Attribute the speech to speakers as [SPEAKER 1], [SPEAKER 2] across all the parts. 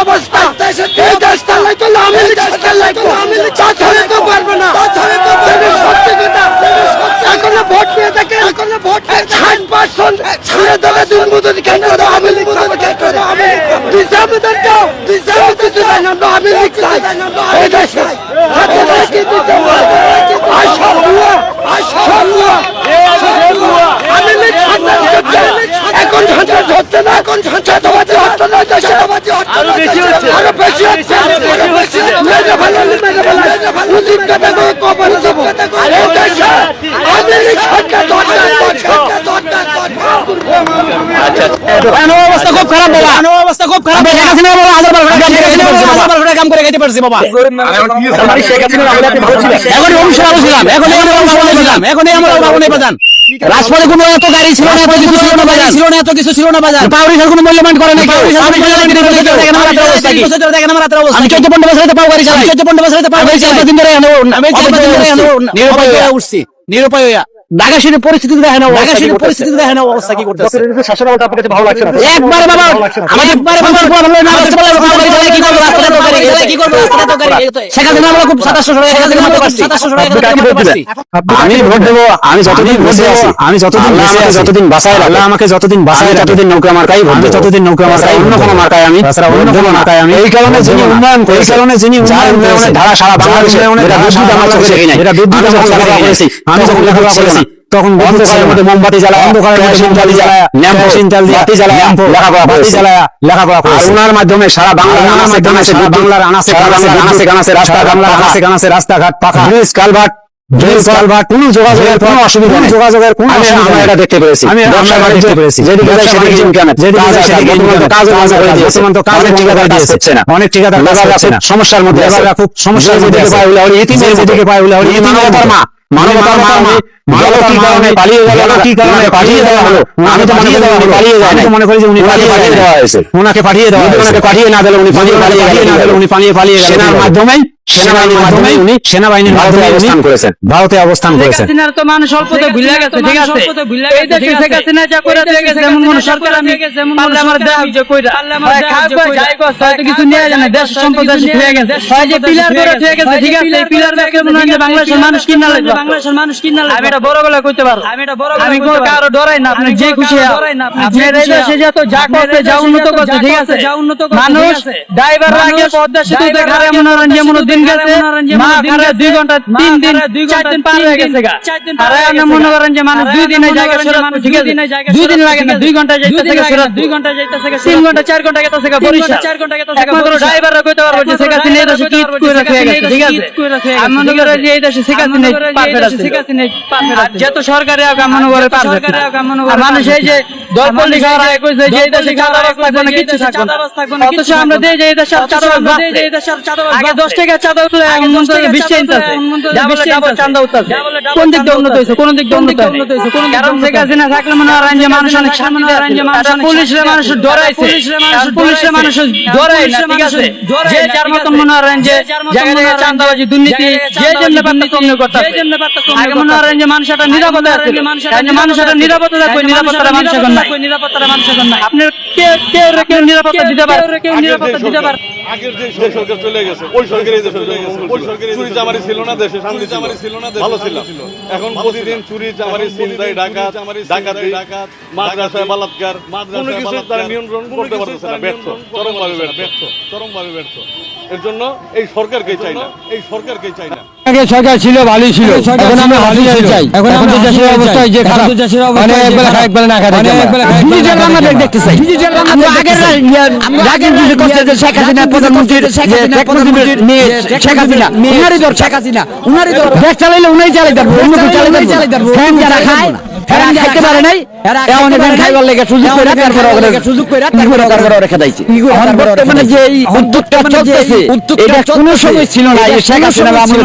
[SPEAKER 1] অবস্থা। এই দেশ চালাই তো আমি চালাই তো আমি চালাই তো পারবে না সত্যি কথা এখনও ভোট পেয়ে থাকে এখনও ভোট ষাট পার্সেন্ট ছেড়ে দেবে দুর্নীতি কেন আমি আমি দিশাবিদের দাও দিশাবিদের আমরা আমি লীগ। চাই এই দেশে হাতে রেখে দিতে আর সব ভুয়া আর সব ভুয়া আমি লীগ সন্ত্রাস করছে এখন সন্ত্রাস হচ্ছে না এখন সন্ত্রাসবাদী হচ্ছে না দেশাবাদী হচ্ছে না আরও বেশি হচ্ছে আরও বেশি মেরে ফেলালে মেরে ফেলালে উচিত কথা করে কবর দেবো এই দেশে আমি লীগ সরকার দরকার দরকার দরকার
[SPEAKER 2] আইনের অবস্থা খুব খারাপ বাবা অবস্থা খুব খারাপ বাবা কাম করে পারছে বাবা এখন ছিলাম এখন আমরা এখন বাবনে প্রধান রাজপথে কোনো এত গাড়ি ছিল না এত কিছু ছিল না বাজার। ছিল না এত কিছু ছিল না বাজার। পাউরিসের কোনো মূল্যমান করে না কেউ দেখেন আমার রাতের অবস্থা কি? দেখেন আমার রাতের অবস্থা আমি চোদ্দ পনেরো বছর পাও গাড়ি চালাই চোদ্দ পনেরো বছর পাও গাড়ি চালাই। দিন ধরে আমি চার দিন ধরে নিরুপায় হয়ে উঠছি নিরুপায় হইয়া ঢাকা শহরের পরিস্থিতি দেখেন ঢাকা শহরের পরিস্থিতি দেখেন অবস্থা কি করতেছে। একবারে বাবা আমি একবারে বাবা ভালো না আসতে পারলে কি করব রাস্তাটা তো কি করব? রাস্তাটা তো গাড়ি সেখানে আমরা খুব 2700 টাকা সেখানে আমরা 2700 টাকা
[SPEAKER 3] আমি ভোট দেবো? আমি যতদিন বেঁচে আছি আমি যতদিন বেঁচে আছি যতদিন বাঁচায় আল্লাহ আমাকে যতদিন বাঁচায় ততদিন নৌকা মার্কাই ভোট দেবো। যতদিন নৌকা মার্কাই অন্য কোনো মার্কায় আমি অন্য কোনো মার্কায় আমি এই কারণে যিনি উন্নয়ন করে এই কারণে যিনি উন্নয়ন উন্নয়নের ধারা সারা বাংলাদেশে বিদ্যুৎ আমার চোখে নাই যেটা বিদ্যুৎ আমার চোখে আমি যখন লেখাপড়া করেছি তখন অন্ধকারের মধ্যে মোমবাতি অন্ধকারের মধ্যে মোমবাতি ল্যাম্প বাতি লেখাপড়া বাতি জ্বালায় লেখাপড়া করে ওনার মাধ্যমে সারা বাংলার বাংলার রাস্তা আনাচে কানাচে রাস্তাঘাট পাকা ব্রিজ কালভার্ট ব্রিজ কালভার্ট কোনো যোগাযোগের কোনো অসুবিধা নেই। যোগাযোগের কোনো আমরা এটা দেখতে পেরেছি। আমি ব্যবসা বাণিজ্য পেরেছি। যেদিকে যাই সেদিকে ইনকাম যেদিকে যাই সেদিকে ইনকাম। কাজ বন্ধ করে দিয়েছে বর্তমান তো কাজের ঠিকাদার দিয়েছে। না অনেক ঠিকাদার খুব সমস্যার মধ্যে খুব সমস্যার মধ্যে পায় উলা উলি ইতিমের যেদিকে পায় উলা উলি মানবতার মা মানবতার মা উনি কারণে পালিয়ে গেল কি কারণে পাঠিয়ে দেওয়া হলো। আমি তো পাঠিয়ে দেওয়া হলো পালিয়ে যায় মনে করি যে উনি পালিয়ে দেওয়া হয়েছে। ওনাকে পাঠিয়ে দেওয়া ওনাকে পাঠিয়ে না দিলে উনি পালিয়ে পালিয়ে না দিলে উনি পালিয়ে পালিয়ে গেলেন মাধ্যমেই সেনাবাহিনীর মাধ্যমে উনি সেনাবাহিনীর মাধ্যমে অবস্থান করেছেন। ভারতে অবস্থান করেছেন।
[SPEAKER 4] তো মানুষ অল্পতে ভুলে গেছে ঠিক আছে? এই দেশে শেখ হাসিনা যা করে গেছে এমন কোন সরকার আমি পারলে আমার দেওয়া হইছে কইরা। হয় খাও যাই কই? হয়তো কিছু নিয়ে যায় দেশ সম্পদ দেশে থুয়ে গেছে হয় যে পিলার করে থুয়ে গেছে ঠিক আছে এই পিলার ব্যাগে মনে হয় বাংলাদেশের মানুষ কিনা লাগবে বাংলাদেশের মানুষ কিনা লাগবে আমি এটা বড় গলা কইতে পারো আমি এটা বড় আমি কোনো কারও ডরাই না আপনি যে খুশি ডরাই না আপনি এই দেশে যত যা করতে যা উন্নত করতে ঠিক আছে যা উন্নত করতে মানুষ ড্রাইভার আগে পদ্মা সেতুতে ঘরে মনে যেমন দিন গেছে মা ঘরে দুই ঘণ্টা তিন দিন চার দিন পার হয়ে গেছে গা। আর আপনি মনে করেন যে মানুষ দুই দিনে জায়গা সরাত ঠিক আছে দুই দিন লাগে না দুই ঘণ্টা যাইতে থেকে সরাত দুই ঘণ্টা যাইতে থেকে তিন ঘণ্টা চার ঘণ্টা গেতে থেকে বরিশাল। চার ঘণ্টা গেতে থেকে একমাত্র ড্রাইভাররা কইতে পারবে যে শেখ হাসিনা এই কি করে রাখে গেছে ঠিক আছে? আমি মনে করি যে এই দেশে শেখ হাসিনা পারফেক্ট আছে শেখ হাসিনা পারফেক্ট আছে যত সরকারি আগে মনে করে পারফেক্ট মানুষ এই যে মন কোন দিক দিয়ে উন্নত হয়েছে? কোন দিক দিয়ে উন্নত থাকলে মনে হয় যে মানুষ অনেক মানুষ ডরাইছে পুলিশের মানুষ ডরাই না ঠিক আছে? যে যার মতন মনে হয় যে জায়গা জায়গায় দুর্নীতি যে যেমনি পারতে তেমনি করতেছে আগে মনে হয় যে মানুষ একটা নিরাপদে আছে মানুষ একটা নিরাপদে থাকবে নিরাপত্তা মানুষ এখন না নিরাপত্তা মানুষ এখন আপনি কেউ কেউ কেউ নিরাপত্তা দিতে পারে? কেউ নিরাপত্তা দিতে পারে?
[SPEAKER 5] আগের যে যে সরকার চলে গেছে। ওই সরকার দেশে চলে গেছে। ওই সরকার চুরি চামারি ছিল না দেশে শান্তি চামারি ছিল না ভালো ছিল। এখন প্রতিদিন চুরি চামারি ছিনতাই ডাকাত ডাকাতি ডাকাত মাদ্রাসায় বলাৎকার কোনো কিছু তারা নিয়ন্ত্রণ করতে পারতেছে না ব্যর্থ। চরমভাবে ব্যর্থ। চরমভাবে ব্যর্থ। এর জন্য এই সরকারকে চাই না। এই সরকারকে চাই না।
[SPEAKER 1] আগে সরকার ছিল ভালোই ছিল। এখন আমরা ভালোই চাই। এখন আমাদের দেশের অবস্থা যে খারাপ। মানে একবেলা খায় একবেলা না খায় ডিজিটাল বাংলাদেশ দেখতে চাই ডিজিটাল আমরা আগের রাজনীতি করতে যে শেখ হাসিনা প্রধানমন্ত্রী শেখ হাসিনা নিয়ে শেখ হাসিনা উনারই দর শেখ হাসিনা। উনারই দর দেশ চালাইলে উনাই চালাই দেবো। অন্য কেউ চালাই দেবো। ফ্যান যারা খায় এরা খাইতে পারে নাই। এমন ফ্যান খাইবার লেগে সুযোগ করে তারপরে ওরা সুযোগ করে তারপরে তারপরে রেখে দিয়েছে বর্তমানে যে এই উদ্যোগটা চলতেছে এটা কোনো সময় ছিল না শেখ হাসিনা আমলে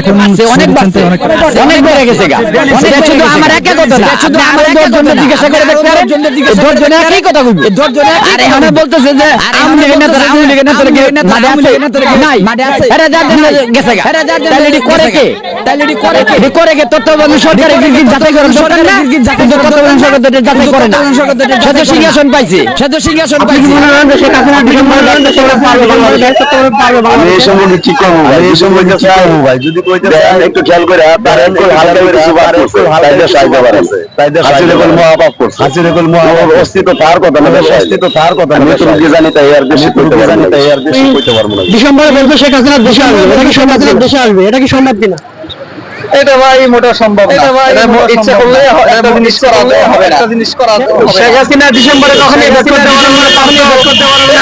[SPEAKER 1] এখন অনেক বাড়ছে অনেক বেড়ে গেছে গা। এটা শুধু আমার একা কথা না শুধু আমার একা কথা জিজ্ঞাসা করে দেখতে পারেন দশ জনে একই কথা কইবে। দশ জনে আর এখানে বলতেছে যে আওয়ামী লীগের নেতারা আওয়ামী লীগের নেতারা কি মাঠে আছে নাই মাঠে আছে। এরা যার জন্য গেছে গা। তাহলে এটি করে কে? তাহলে করে কে? করে কে? তত্ত্বাবধান সরকারের গিরগির যাচাই করেন সরকার না কিন্তু তত্ত্বাবধান সরকার তো যাচাই করে। না। সে সিংহাসন পাইছে। সে সিংহাসন পাইছে।
[SPEAKER 6] আমি এই সম্বন্ধে কি করব ভাই এই সম্বন্ধে কি করব ভাই যদি কইতে একটু খেয়াল করে তার একটু হালকা করে কিছু বাদ করছে তাইদের সাহায্য করেছে। তাইদের হাসির একল মহাপাপ করছে। হাসির একল মহাপাপ অস্তিত্ব তার কথা না অস্তিত্ব তার কথা না তুমি কি জানি তাই আর বেশি কইতে জানি তাই আর বেশি কইতে পারব না।
[SPEAKER 7] ডিসেম্বরে বলবে শেখ হাসিনা দেশে আসবে। এটা কি দেশে আসবে। এটা কি সম্ভব কিনা?
[SPEAKER 6] এটা ভাই মোটা সম্ভব না। এটা ভাই ইচ্ছা করলে একটা জিনিস করা হবে একটা জিনিস করা
[SPEAKER 7] শেখ হাসিনা ডিসেম্বরে কখন এটা করতে পারবে না করতে পারবে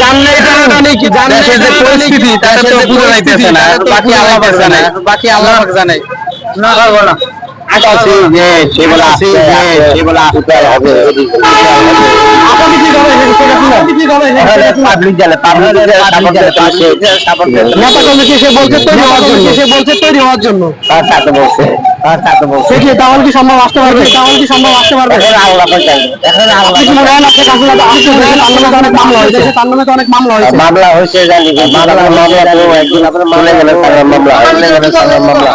[SPEAKER 7] জানলে এটা জানি কি? জানলে
[SPEAKER 8] যে পরিস্থিতি তার তো পুরো রাইতেছে না বাকি আল্লাহ পাক জানে। বাকি আল্লাহ পাক জানে।
[SPEAKER 6] না না।
[SPEAKER 8] সে
[SPEAKER 7] বলছে তৈরি হওয়ার জন্য। তার
[SPEAKER 8] সাথে বলছে।
[SPEAKER 7] তাহলে কি সম্ভব আসতে পারবে? তাহলে কি সম্ভব আসতে পারবে? হয় না শেখ হাসিনা অনেক মামলা হয়েছে। মামলা হয়েছে
[SPEAKER 8] জানি মামলা মামলা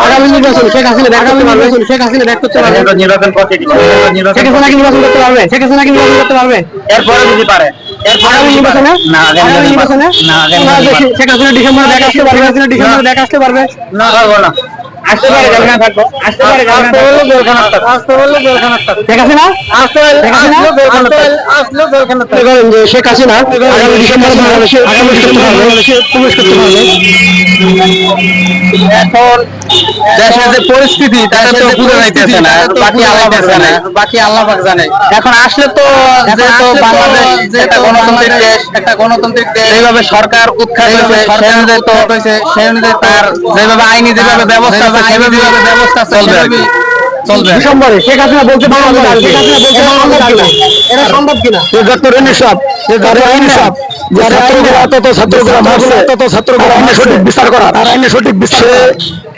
[SPEAKER 7] আগামী নির্বাচন শেখ ব্যাক করতে পারবে? শেখ হাসিনা ব্যাক করতে পারবে?
[SPEAKER 8] নির্বাচন করতে
[SPEAKER 7] শেখ হাসিনা কি নির্বাচন করতে পারবে? শেখ হাসিনা কি নির্বাচন করতে পারবে?
[SPEAKER 8] এরপরে যদি পারে
[SPEAKER 7] শেখ হাসিনা ডিসেম্বরে ব্যাক আসতে পারবে? ডিসেম্বরে ব্যাক আসতে পারবে?
[SPEAKER 8] না পারব না। আসতে পারে জেলখানা থাকব। আসতে পারে জেলখানা থাকব। আসতে পারলে জেলখানা থাকব।
[SPEAKER 7] শেখ হাসিনা
[SPEAKER 8] আসতে
[SPEAKER 7] শেখ হাসিনা
[SPEAKER 8] জেলখানা
[SPEAKER 7] করেন যে শেখ হাসিনা আগামী ডিসেম্বরে বাংলাদেশে প্রবেশ করতে পারবে। প্রবেশ করতে পারবে।
[SPEAKER 8] এখন দেশের যে পরিস্থিতি তাতে তো বুঝে যাইতেছে না বাকি আল্লাহ পাক জানে। বাকি আল্লাহ পাক জানে। এখন আসলে তো যেহেতু বাংলাদেশ যে একটা গণতান্ত্রিক দেশ একটা গণতান্ত্রিক দেশ এইভাবে সরকার উৎখাত হয়েছে সেই অনুযায়ী তো সেই অনুযায়ী তার যেভাবে আইনি যেভাবে ব্যবস্থা সেভাবে ব্যবস্থা চলবে আর কি। চলবে।
[SPEAKER 7] ডিসেম্বরে শেখ হাসিনা বলতে শেখ হাসিনা বলতে এটা সম্ভব কিনা?
[SPEAKER 6] ডক্টর ইনসাফ ডক্টর ইনসাফ যে তত ছাত্রগুলো মারছে তত ছাত্রগুলো আইনে সঠিক বিচার করা আর আইনে সঠিক বিচার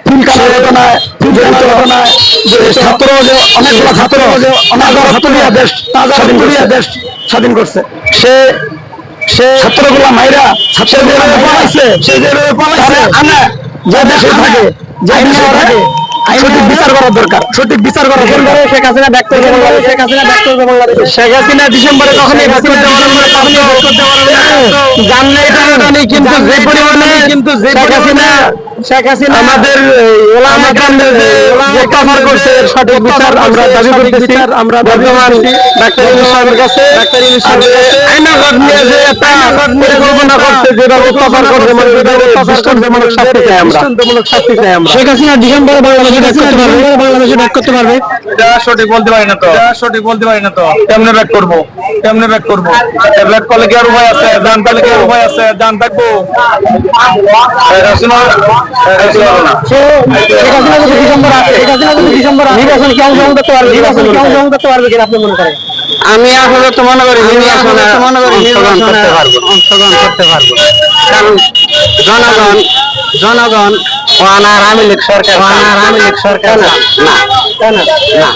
[SPEAKER 6] তিনকালের ঘটনায় জড়িত ঘটনায় যে ছাত্র যে অনেকগুলো ছাত্র যে অনাগর হাতুড়িয়া দেশ স্বাধীন করিয়া দেশ স্বাধীন করছে। সে সে ছাত্রগুলা মাইরা ছাত্র যেভাবে সে যেভাবে পড়াইছে আনে যে দেশে থাকে যে দেশে থাকে সঠিক বিচার করা দরকার। সঠিক বিচার করার দরকার।
[SPEAKER 7] শেখ হাসিনা ব্যাক করবে শেখ হাসিনা ব্যাক করবে বাংলাদেশে।
[SPEAKER 6] শেখ হাসিনা ডিসেম্বরে কখনোই ভোট করতে পারবে না। কখনোই ভোট করতে পারবে না। জানলে এটা জানি কিন্তু যে পরিমাণে কিন্তু যে শেখ হাসিনা শেখ হাসিনা আমাদের ওলামা কাণ্ডে যে করছে সঠিক বিচার আমরা দাবি করতেছি। আমরা বর্তমান ডাক্তার ইউনুসের কাছে ডাক্তার ইউনুসের নিয়ে যে পরিকল্পনা করছে যেভাবে অত্যাচার করছে মানে যেভাবে অত্যাচার করছে মানে শাস্তি চাই আমরা। দৃষ্টান্তমূলক শাস্তি চাই আমরা।
[SPEAKER 7] শেখ হাসিনা ডিসেম্বরে বাংলাদেশে ব্যাক করতে পারবে? বাংলাদেশে ব্যাক করতে পারবে?
[SPEAKER 6] এটা সঠিক বলতে পারি না তো। সঠিক বলতে পারি না তো। কেমনে ব্যাক করব? কেমনে ব্যাক করব? ব্যাক করলে কি আর উপায় আছে? দান পেলে কি আর উপায় আছে? দান থাকব? এটা
[SPEAKER 7] মনে
[SPEAKER 8] আমি আসলে তো মনে করি
[SPEAKER 7] আমি আসলে মনে করি
[SPEAKER 8] অংশগ্রহণ করতে পারব। অংশগ্রহণ করতে পারব। কারণ জনগণ জনগণ ওয়ানার আওয়ামী লীগ সরকার ওয়ানার আওয়ামী লীগ সরকার না। না না।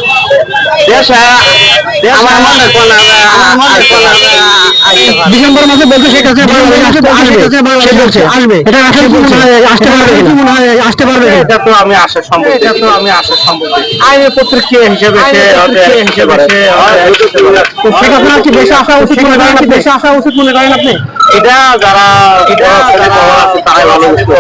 [SPEAKER 8] দেশ মনে মনে
[SPEAKER 7] ডিসেম্বর মাসে বলছে শেখ হাসিনা বাংলাদেশে আসবে সে বলছে। আসবে। এটা আসলে মনে হয় আসতে পারবে কিনা? মনে হয় আসতে পারবে?
[SPEAKER 8] এটা তো আমি আসার সম্ভব এটা তো আমি আসার সম্ভব আইনের পত্রিকা হিসেবে
[SPEAKER 7] শেখ হাসিনা কি দেশে আসা উচিত মনে করেন আপনি? দেশে আসা উচিত মনে করেন আপনি?
[SPEAKER 8] এটা যারা এটা যারা আছে তারাই ভালো বুঝবে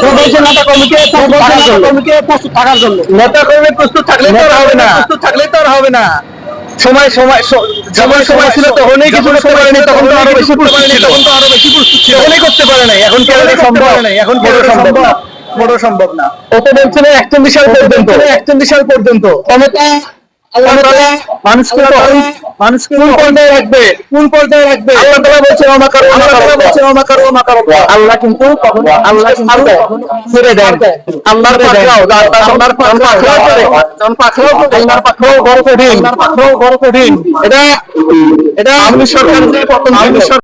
[SPEAKER 7] তো বলছেন নেতা কর্মীকে প্রস্তুত থাকার জন্য কর্মীকে প্রস্তুত থাকার জন্য
[SPEAKER 6] নেতা কর্মী প্রস্তুত থাকলে তো হবে না প্রস্তুত থাকলে তো আর হবে না সময় সময় স- সময় ছিল তখনই কিছু করতে পারেনি তখন তো আরও বেশি প্রস্তুত ছিল তখন তো আরও বেশি প্রস্তুত ছিল তখনই করতে পারে নাই এখন কি সম্ভব এখন কি সম্ভব না বড় সম্ভব না কত বলছিল একচল্লিশ সাল পর্যন্ত একচল্লিশ সাল পর্যন্ত ক্ষমতা মানুষকে মানুষকে কোন পর্যায়ে রাখবে। কোন পর্যায়ে রাখবে। আল্লাহ তাআলা বলছেন ওমা কারও আল্লাহ তাআলা বলছেন ওমা কারও ওমা কারও আল্লাহ কিন্তু কখনো আল্লাহ কিন্তু ছেড়ে দেন। আল্লাহর পাকড়াও আল্লাহর পাকড়াও করে। যখন পাকড়াও আল্লাহর পাকড়াও বড় কঠিন আল্লাহর পাকড়াও বড় কঠিন এটা এটা আমি সরকার যে প্রথম